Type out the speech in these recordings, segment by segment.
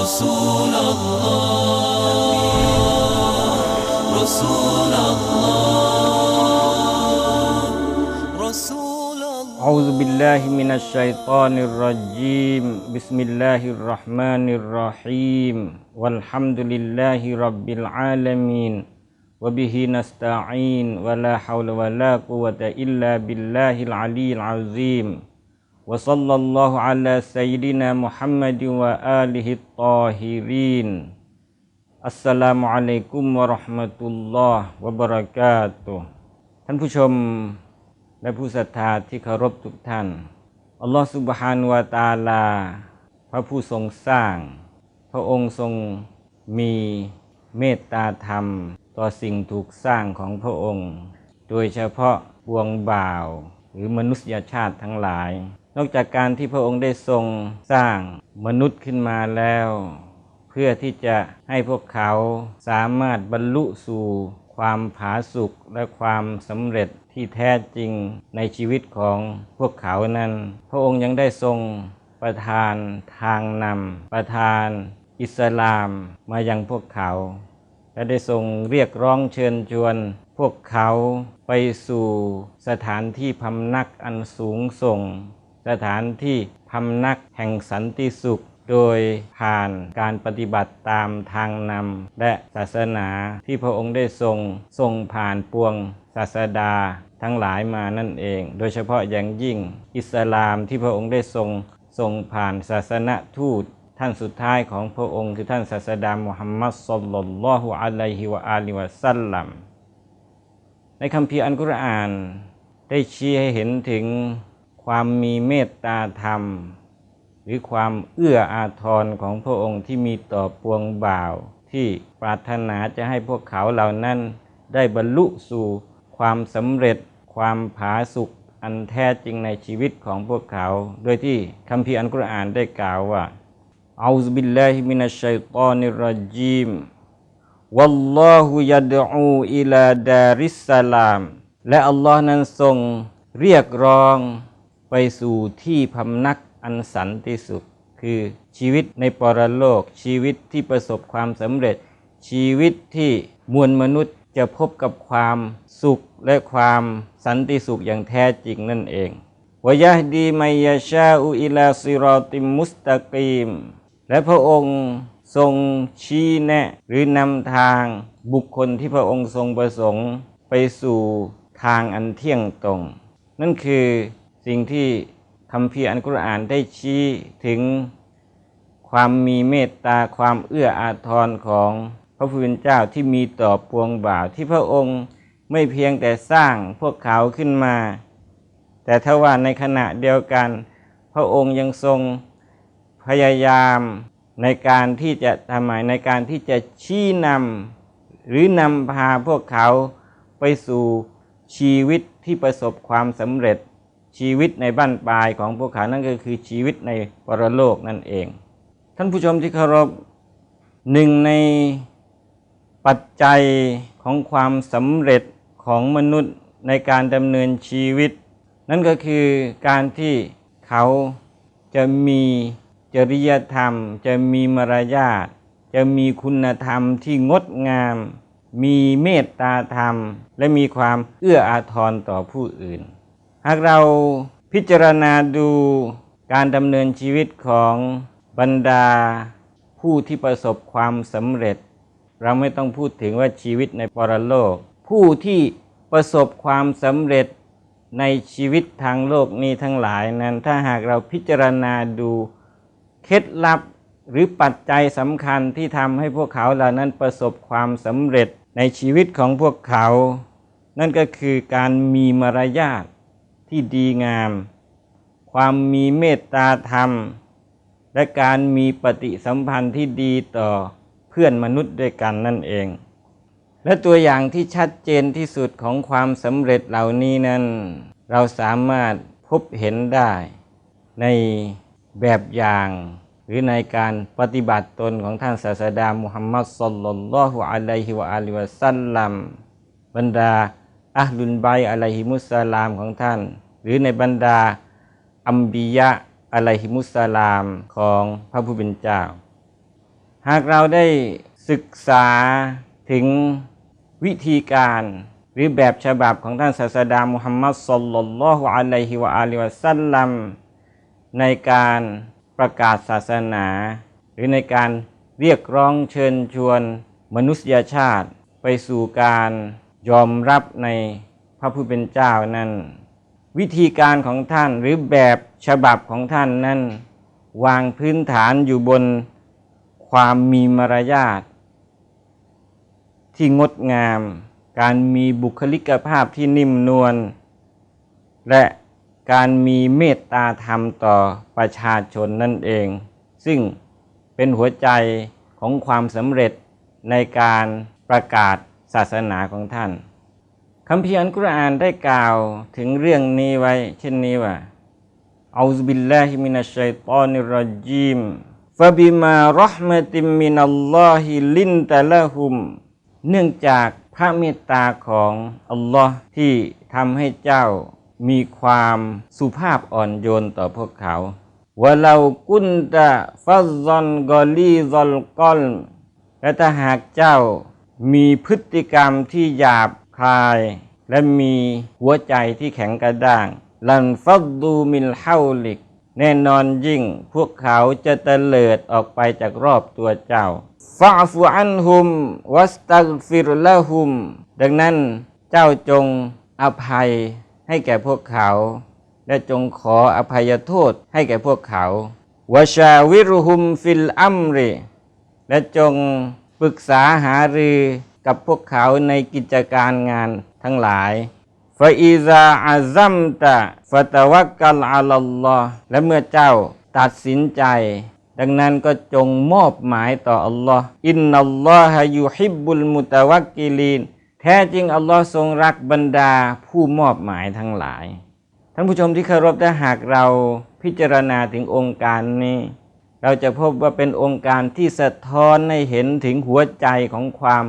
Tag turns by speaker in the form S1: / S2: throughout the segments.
S1: رسول الله رسول الله رسول الله.
S2: أعوذ بالله من الشيطان الرجيم. بسم الله الرحمن الرحيم. والحمد لله رب العالمين. وبه نستعين. ولا حول ولا قوة إلا بالله العلي العظيم. وصلى الله على سيدنا محمد وآله الطاهرين السلام عليكم ورحمة الله وبركاته ท่านผู้ชม และผู้ศรัทธาที่เคารพทุกท่าน อัลลอฮฺสุบฮานุวาตาลา พระผู้ทรงสร้าง พระองค์ทรงมีเมตตาธรรม ต่อสิ่งถูกสร้างของพระองค์ โดยเฉพาะปวงบ่าว หรือมนุษยชาติทั้งหลาย นอกจากการที่พระองค์ได้ทรงสร้างมนุษย์ขึ้นมาแล้ว เพื่อที่จะให้พวกเขาสามารถบรรลุสู่ความผาสุกและความสำเร็จที่แท้จริงในชีวิตของพวกเขานั้น พระองค์ยังได้ทรงประทานทางนำประทานอิสลามมายังพวกเขา และได้ทรงเรียกร้องเชิญชวน พวกเขาไปสู่สถานที่พำนักอันสูงส่ง สถานที่พำนักแห่งสันติสุข โดยผ่านการปฏิบัติตามทางนำและศาสนาที่พระองค์ได้ทรงทรงผ่านปวงศาสดาทั้งหลายมานั่นเอง โดยเฉพาะอย่างยิ่งอิสลามที่พระองค์ได้ทรงทรงผ่านศาสนทูตท่านสุดท้ายของพระองค์คือท่านศาสดามุฮัมมัดสุลลัลลอฮุอะลัยฮิวะอาลิวะซัลลัมในคัมภีร์อันกุรอานได้ชี้ให้เห็นถึง ความมีเมตตาธรรม หรือความเอื้ออาทรของพระองค์ที่มีต่อปวงบ่าว ที่ปรารถนาจะให้พวกเขาเหล่านั้น ได้บรรลุสู่ความสำเร็จความผาสุกอันแท้จริงในชีวิตของพวกเขา โดยที่คัมภีร์อันกุรอานได้กล่าวว่าอัลลอฮฺบิลลาฮิมินัชชัยฏอนิรจีมวัลลอฮุยัดอูอิลาดาริสสลามและอัลลอฮ์นั้นทรงเรียกร้อง ไปสู่ที่พำนักอันสันติสุข คือชีวิตในปรโลก ชีวิตที่ประสบความสำเร็จ ชีวิตที่มวลมนุษย์จะพบกับความสุขและความสันติสุขอย่างแท้จริงนั่นเองวยะดีมัยาชาอุอิลาซิรอติมมุสตะกีม และพระองค์ทรงชี้แนะหรือนำทางบุคคลที่พระองค์ทรงประสงค์ไปสู่ทางอันเที่ยงตรง นั่นคือ สิ่งที่คัมภีร์อันกุรอานได้ชี้ถึงความมีเมตตาความเอื้ออาทรของพระผู้เป็นเจ้าที่มีต่อปวงบ่าวที่พระองค์ไม่เพียงแต่สร้างพวกเขาขึ้นมา แต่ทว่าในขณะเดียวกัน พระองค์ยังทรงพยายามในการที่จะทำไมในการที่จะชี้นำหรือนำพาพวกเขาไปสู่ชีวิตที่ประสบความสำเร็จ ชีวิตในบ้านปลายของพวกเขานั่นก็คือชีวิตในปรโลกนั่นเอง ท่านผู้ชมที่เคารพหนึ่งในปัจจัยของความสำเร็จของมนุษย์ในการดำเนินชีวิต นั่นก็คือการที่เขาจะมีจริยธรรม จะมีมารยาทจะมีคุณธรรมที่งดงาม มีเมตตาธรรม และมีความเอื้ออาทรต่อผู้อื่น หากเราพิจารณาดูการดำเนินชีวิตของบรรดาผู้ที่ประสบความสำเร็จ เราไม่ต้องพูดถึงว่าชีวิตในปรโลก ผู้ที่ประสบความสำเร็จในชีวิตทางโลกนี้ทั้งหลายนั้น ถ้าหากเราพิจารณาดูเคล็ดลับหรือปัจจัยสำคัญที่ทำให้พวกเขาเหล่านั้นประสบความสำเร็จในชีวิตของพวกเขา นั่นก็คือการมีมารยาท ที่ดีงาม ความมีเมตตาธรรม และการมีปฏิสัมพันธ์ที่ดีต่อเพื่อนมนุษย์ด้วยกันนั่นเอง และตัวอย่างที่ชัดเจนที่สุดของความสำเร็จเหล่านี้นั้น เราสามารถพบเห็นได้ ในแบบอย่างหรือในการปฏิบัติตนของท่านศาสดามุฮัมมัดสุลลัลลอฮุอะลัยฮิวะอาลิวะซัลลัมบรรดา อัลลุนไบอะลัยฮิมุสลามของท่าน หรือในบรรดาอัมบียะอะลัยฮิมุสสลามของพระผู้เป็นเจ้า หากเราได้ศึกษาถึงวิธีการหรือแบบฉบับของท่านศาสดามุฮัมมัดสลลัลลอฮุอะลัยฮิวะอาลิวะสัลลัมในการประกาศศาสนา หรือในการเรียกร้องเชิญชวนมนุษยชาติไปสู่การ ยอมรับในพระผู้เป็นเจ้านั้น วิธีการของท่านหรือแบบฉบับของท่านนั้น วางพื้นฐานอยู่บนความมีมารยาทที่งดงาม การมีบุคลิกภาพที่นิ่มนวลและการมีเมตตาธรรมต่อประชาชนนั่นเอง ซึ่งเป็นหัวใจของความสำเร็จในการประกาศ ศาสนาของท่านคัมภีร์อัลกุรอานได้กล่าวถึงเรื่องนี้ไว้ เช่นนี้ว่าอัลบิลลาฮิมินัชชัยฏอนิรจีมฟะบิมารห์มติมินัลลอฮิลินตะละหุม เนื่องจากพระเมตตาของอัลลอฮ์ที่ทำให้เจ้ามีความสุภาพอ่อนโยนต่อพวกเขาวะเรากุนตะฟัซซอนกอลีซอลกอลและถ้าหากเจ้า มีพฤติกรรมที่หยาบคาย และมีหัวใจที่แข็งกระด้าง ลันฟัดดูมิลเฮาลิก แน่นอนยิ่งพวกเขาจะเตลิดออกไปจากรอบตัวเจ้าฟาฟูอันหุม วัสตักฟิรละหุม ดังนั้นเจ้าจงอภัยให้แก่พวกเขา และจงขออภัยโทษให้แก่พวกเขาวชาวิรุหุมฟิลอัมริ และจง ปรึกษาหารือกับพวกเขาในกิจการงานทั้งหลายฟาอิซาอาซัมตะฟะตะวักกัลอาลัลลอฮ์และเมื่อเจ้าตัดสินใจ ดังนั้นก็จงมอบหมายต่ออัลลอฮ์อินนัลลอฮะยูฮิบบุลมุตะวักกิลีน แท้จริงอัลลอฮ์ทรงรักบรรดาผู้มอบหมายทั้งหลาย ท่านผู้ชมที่เคารพถ้าหากเราพิจารณาถึงองค์การนี้ เราจะพบว่าเป็นองค์การที่สะท้อนให้เห็นถึงหัวใจของความ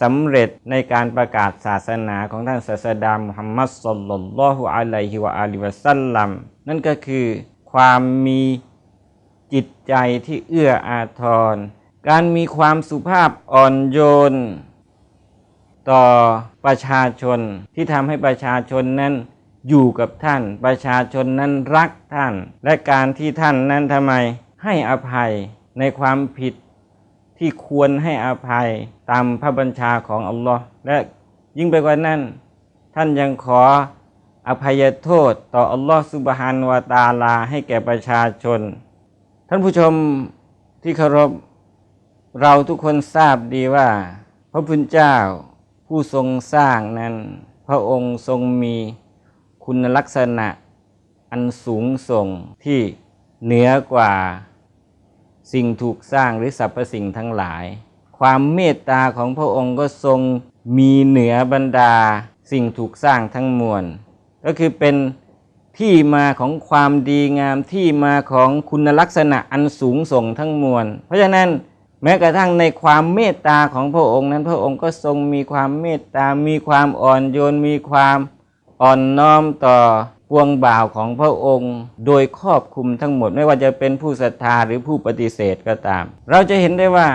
S2: สำเร็จในการประกาศศาสนาของท่านศาสดามุฮัมมัดสุลลัลลอฮุอะลัยฮิวะอาลิวะสัลลัมนั่นก็คือความมีจิตใจที่เอื้ออาทร การมีความสุภาพอ่อนโยน ต่อประชาชนที่ทำให้ประชาชนนั้นอยู่กับท่าน ประชาชนนั้นรักท่าน และการที่ท่านนั้นทำไม ให้อภัยในความผิดที่ควรให้อภัยตามพระบัญชาของอัลลอฮ์และยิ่งไปกว่านั้น ท่านยังขออภัยโทษต่ออัลลอฮ์สุบฮานวะตาลาให้แก่ประชาชน ท่านผู้ชมที่เคารพเราทุกคนทราบดีว่า พระพุทธเจ้าผู้ทรงสร้างนั้น พระองค์ทรงมีคุณลักษณะอันสูงส่งที่เหนือกว่า สิ่งถูกสร้างหรือสรรพสิ่งทั้งหลาย ความเมตตาของพระองค์ก็ทรงมีเหนือบรรดา สิ่งถูกสร้างทั้งมวล ก็คือเป็นที่มาของความดีงามที่มาของคุณลักษณะอันสูงส่งทั้งมวล เพราะฉะนั้นแม้กระทั่งในความเมตตาของพระองค์นั้นพระองค์ก็ทรงมีความเมตตา มีความอ่อนโยน มีความอ่อนน้อมต่อ ปวงบ่าวของพระองค์ โดยครอบคลุมทั้งหมดไม่ว่าจะเป็นผู้ศรัทธาหรือผู้ปฏิเสธก็ตาม เราจะเห็นได้ว่า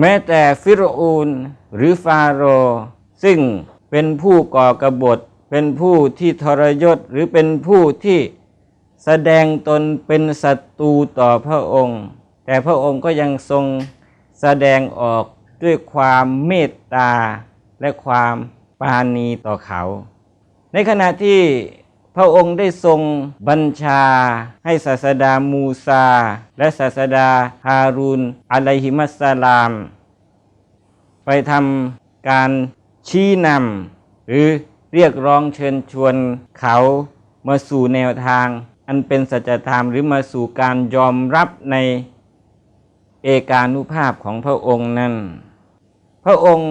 S2: แม้แต่ฟิรอูนหรือฟาโรห์ซึ่งเป็นผู้ก่อกบฏ เป็นผู้ที่ทรยศหรือเป็นผู้ที่แสดงตนเป็นศัตรูต่อพระองค์ แต่พระองค์ก็ยังทรงแสดงออกด้วยความเมตตาและความปราณีต่อเขา ในขณะที่ พระองค์ได้ทรงบัญชา ให้ศาสดามูซา และศาสดาฮารูนอะลัยฮิมัสสลาม ไปทำการชี้นำหรือเรียกร้องเชิญชวนเขามาสู่แนวทาง อันเป็นสัจธรรมหรือมาสู่การยอมรับในเอกานุภาพของพระองค์นั้น พระองค์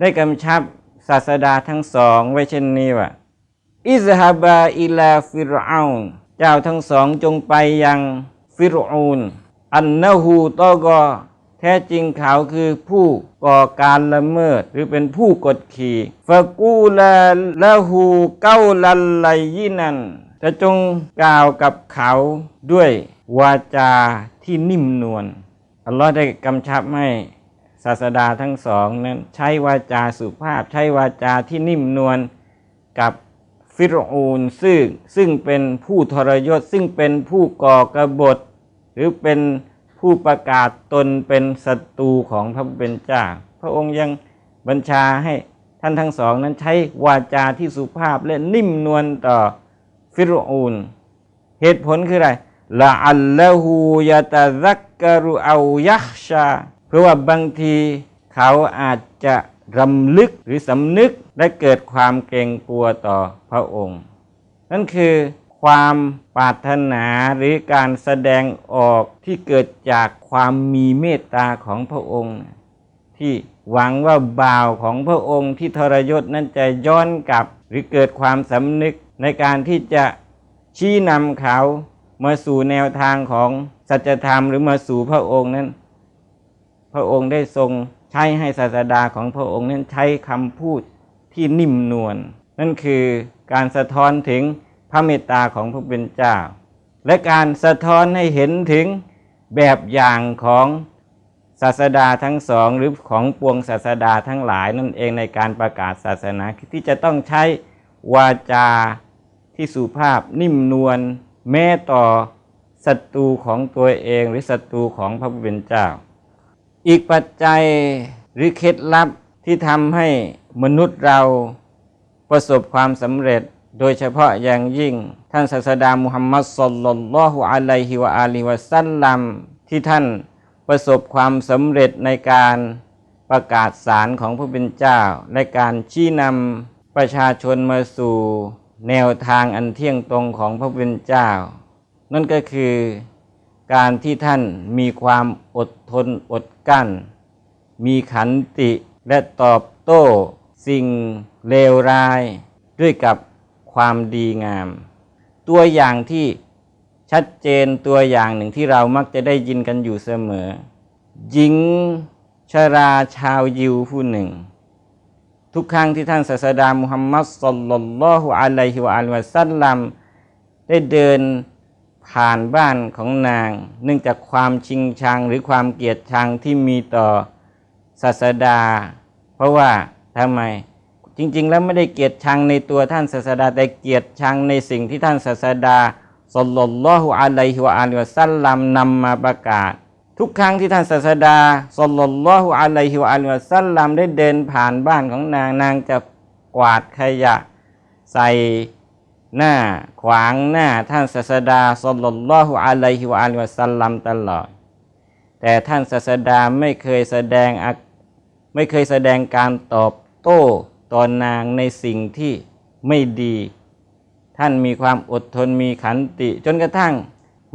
S2: ได้กำชับศาสดาทั้งสองไว้เช่นนี้ว่า อิซฮาบาอิลาฟิรอานเจ้าทั้งสองจงไปยังฟิรอูนอันนะฮูตอกอแท้จริงเขาคือผู้ก่อการละเมิด หรือเป็นผู้กดขี่ฟะกูลาละฮูเก้าลันไลยินันจะจงกล่าวกับเขาด้วยวาจาที่นิ่มนวลอัลลอฮ์ได้กำชับให้ศาสดาทั้งสองนั้น ใช้วาจาสุภาพ ใช้วาจาที่นิ่มนวลกับ ฟิรอูนซึ่งซึ่งเป็นผู้ทรยศซึ่งเป็นผู้ก่อกบฏ หรือเป็นผู้ประกาศตนเป็นศัตรูของพระผู้เป็นเจ้า พระองค์ยังบัญชาให้ท่านทั้งสองนั้นใช้วาจาที่สุภาพและนิ่มนวลต่อฟิรอูนเหตุผลคืออะไรละอัลละหูยะตะซักกรุเอายักชา เพราะว่าบางทีเขาอาจจะรำลึกหรือสำนึก และเกิดความเกรงกลัวต่อพระองค์ นั่นคือความปรารถนาหรือการแสดงออกที่เกิดจากความมีเมตตาของพระองค์ ที่หวังว่าบ่าวของพระองค์ที่ทรยศนั้นจะย้อนกลับ หรือเกิดความสำนึกในการที่จะชี้นำเขามาสู่แนวทางของสัจธรรมหรือมาสู่พระองค์นั้น พระองค์ได้ทรงใช้ให้ศาสดาของพระองค์นั้นใช้คำพูด ที่นิ่มนวลนั่นคือการสะท้อนถึงพระเมตตาของพระเป็นเจ้า และการสะท้อนให้เห็นถึงแบบอย่างของศาสดาทั้งสองหรือของปวงศาสดาทั้งหลายนั่นเองในการประกาศศาสนาที่จะต้องใช้วาจาที่สุภาพนิ่มนวลแม้ต่อศัตรูของตัวเองหรือศัตรูของพระผู้เป็นเจ้า อีกปัจจัยหรือเคล็ดลับที่ทำให้ มนุษย์เราประสบความสำเร็จ โดยเฉพาะอย่างยิ่ง ท่านศาสดามุฮัมมัดสลลัลลอฮุอะลัยฮิวะอาลีวะซัลลัมที่ท่านประสบความสำเร็จในการประกาศสารของพระเป็นเจ้า และการชี้นำประชาชนมาสู่ แนวทางอันเที่ยงตรงของพระเป็นเจ้า นั่นก็คือการที่ท่านมีความอดทนอดกั้น มีขันติและตอบโต้ สิ่งเลวร้ายด้วยกับความดีงาม ตัวอย่างที่ชัดเจนตัวอย่างหนึ่งที่เรามักจะได้ยินกันอยู่เสมอ หญิงชราชาวยิวผู้หนึ่ง ทุกครั้งที่ท่านศาสดามุฮัมมัดสลลัลลอฮุอะลัยฮิวะอัลวะซัลลัมได้เดินผ่านบ้านของนาง เนื่องจากความชิงชังหรือความเกลียดชังที่มีต่อศาสดา เพราะว่า ทำไม จริง ๆ แล้วไม่ได้เกียดชังในตัวท่านศาสดา แต่เกียดชังในสิ่งที่ท่านศาสดาสลลลลอฮุอะลัยฮิวะอัลวะซัลลัมนำมาประกาศ ทุกครั้งที่ท่านศาสดาสลลลลอฮุอะลัยฮิวะอัลวะซัลลัมได้เดินผ่านบ้านของนางนางจะกวาดขยะ ใส่หน้าขวางหน้าท่านศาสดาสลลลลอฮุอะลัยฮิวะอัลวะซัลลัมตลอด แต่ท่านศาสดาไม่เคยแสดงไม่เคยแสดงการตอบ โต้ตอนนางในสิ่งที่ไม่ดี ท่านมีความอดทนมีขันติ จนกระทั่ง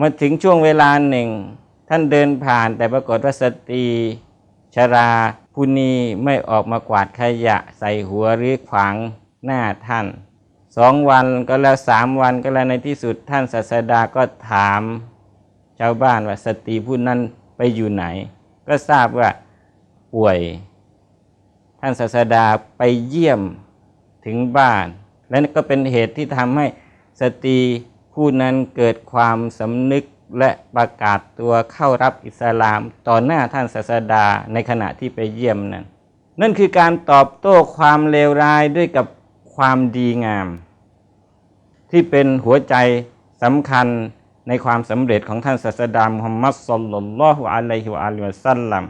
S2: มาถึงช่วงเวลาหนึ่ง ท่านเดินผ่านแต่ปรากฏว่าสตรีชราผู้นี้ไม่ออกมากวาดขยะใส่หัวหรือขวางหน้าท่านสองวันก็แล้วสามวันก็แล้วในที่สุดท่านศาสดาก็ถาม ชาวบ้านว่าสตรีผู้นั้นไปอยู่ไหน ก็ทราบว่าป่วย ท่านศาสดาไปเยี่ยมถึงบ้าน และก็เป็นเหตุที่ทำให้สตรีผู้นั้นเกิดความสำนึกและประกาศตัวเข้ารับอิสลามต่อหน้าท่านศาสดาในขณะที่ไปเยี่ยมนั้น นั่นคือการตอบโต้ความเลวร้ายด้วยกับความดีงาม ที่เป็นหัวใจสำคัญในความสำเร็จของท่านศาสดามุฮัมมัดสลลัลลอฮุอะลัยฮิวะอัลลัม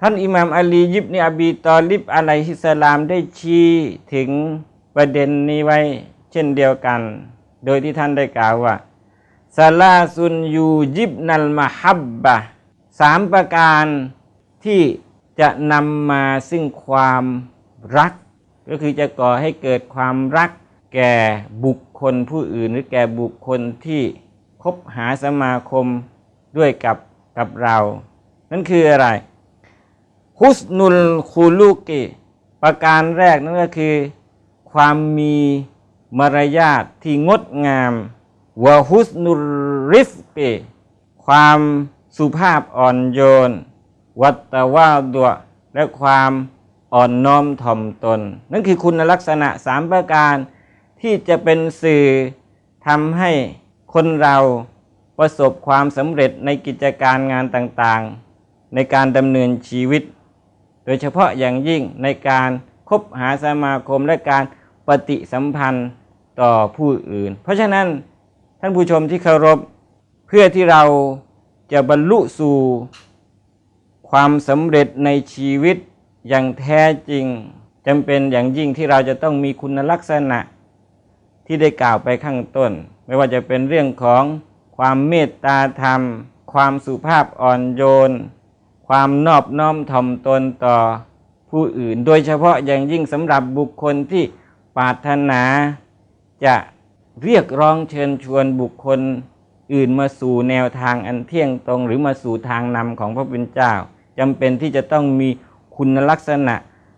S2: ท่านอิหม่ามอาลียิบนีอบีตอลิบอะลัยฮิสสลามได้ชี้ถึงประเด็นนี้ไว้เช่นเดียวกัน โดยที่ท่านได้กล่าวว่าซาลาซุนยูยิบนัลมาฮับบะสามประการที่จะนำมาซึ่งความรัก ก็คือจะก่อให้เกิดความรักแก่บุคคลผู้อื่น หรือแก่บุคคลที่คบหาสมาคมด้วยกับกับเรา นั่นคืออะไร ฮุสนุลคูลูกิประการแรกนั่นก็คือ ความมีมารยาทที่งดงามวะฮุสนุลริฟกิความสุภาพอ่อนโยน วัตตวาดวและความอ่อนน้อมถ่อมตน นั่นคือคุณลักษณะสามประการที่จะเป็นสื่อทำให้คนเราประสบความสำเร็จในกิจการงานต่างๆ ในการดำเนินชีวิต โดยเฉพาะอย่างยิ่งในการคบหาสมาคมและการปฏิสัมพันธ์ต่อผู้อื่น เพราะฉะนั้นท่านผู้ชมที่เคารพเพื่อที่เราจะบรรลุสู่ความสำเร็จในชีวิตอย่างแท้จริงจำเป็นอย่างยิ่งที่เราจะต้องมีคุณลักษณะที่ได้กล่าวไปข้างต้น ไม่ว่าจะเป็นเรื่องของความเมตตาธรรม ความสุภาพอ่อนโยน ความนอบน้อมถ่อมตนต่อผู้อื่น โดยเฉพาะอย่างยิ่งสำหรับบุคคลที่ปรารถนา จะเรียกร้องเชิญชวนบุคคลอื่นมาสู่แนวทางอันเที่ยงตรง หรือมาสู่ทางนำของพระผู้เป็นเจ้าจำเป็นที่จะต้องมีคุณลักษณะ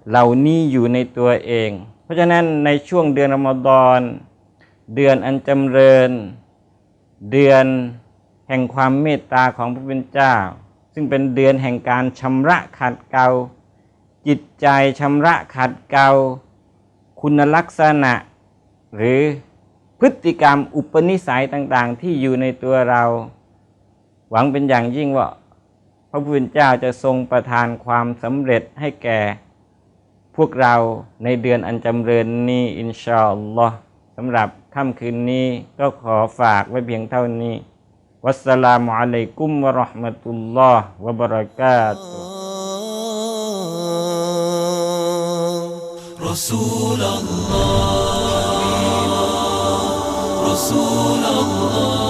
S2: เหล่านี้อยู่ในตัวเอง เพราะฉะนั้นในช่วงเดือนรอมฎอนเดือนอันจำเริญ เดือนแห่งความเมตตาของพระผู้เป็นเจ้า ซึ่งเป็นเดือนแห่งการชำระขัดเกลาจิตใจชำระขัดเกลาคุณลักษณะ หรือพฤติกรรมอุปนิสัยต่างๆ ที่อยู่ในตัวเรา หวังเป็นอย่างยิ่งว่า พระผู้เป็นเจ้าจะทรงประทานความสำเร็จให้แก่ พวกเราในเดือนอันจำเริญนี้อินชาอัลลอฮ์สำหรับค่ำคืนนี้ก็ขอฝากไว้เพียงเท่านี้ Wassalamualaikum
S1: warahmatullahi wabarakatuh. Rasulullah Rasulullah